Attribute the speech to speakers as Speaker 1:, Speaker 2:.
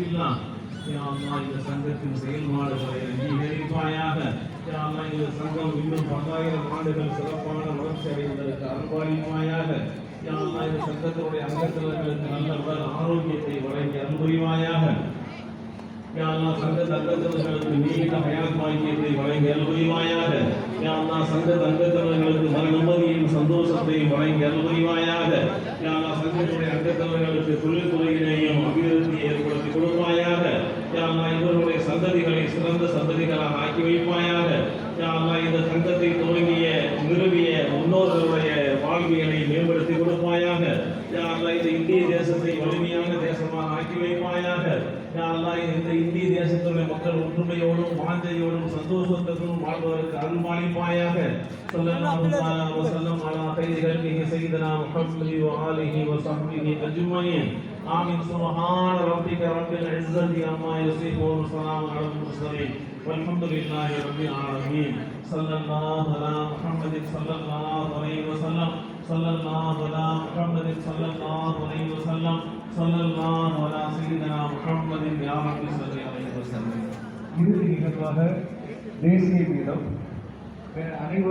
Speaker 1: இல்லா யா இந்த சங்கத்தின் செயல்பாடுகளை அங்கீகரிப்பாயாக யா இந்த சங்கம் இன்னும் பல்லாயிரம் ஆண்டுகள் சிறப்பான வளர்ச்சி அடைவதற்கு அருள்பாலிப்பாயாக யா இந்த சங்கத்தினுடைய அங்கத்தினர்களுக்கு நல்ல உடல் ஆரோக்கியத்தை வழங்கி அன்புரிவாயாக யா சங்க தங்கத்தினர்களுக்கு நீண்ட ஹயாத் பாக்கியத்தை வழங்கி அருள்புரிவாயாக யா சங்க தங்கத்தினர்களுக்கு மன நிம்மதியையும் சந்தோஷத்தையும் வழங்கி அருள்புரிவாயாக யா சங்கத்துடைய அங்கத்தினர்களுக்கு தொழில் சந்ததிகளை சிறந்த சந்ததிகளாக ஆக்கி வைப்பாயாக யா அல்லாஹ் இந்த சங்கத்தை துவங்கிய நிறுவிய முன்னோர்களுடைய வாழ்வியலை மேம்படுத்தி கொடுப்பாயாக யா அல்லாஹ் இந்த இந்திய தேசத்தை வலிமையான தேசமாக ஆக்கி வைப்பாயாக யா அல்லாஹ் இந்த இந்திய தேசத்துடைய மக்கள் ஒற்றுமையோடும் வாஞ்சையோடும் சந்தோஷத்துடன் வாழ்வதற்கு அருள்பாலிப்பாயாக ஸல்லல்லாஹு தஆலா வஸல்லம் அலா خير خلقه سيدنا محمد وآله وصحبه أجمعين آمين سبحان ربك رب العزة عما يصفون وسلام على المرسلين والحمد لله رب العالمين صلى الله على محمد صلى الله عليه وسلم صلى الله على محمد صلى الله عليه وسلم صلى الله على سيدنا محمد يا رب صل عليه وسلم
Speaker 2: இறுதி நிகழ்வாக தேசிய கீதம் அனைவரும்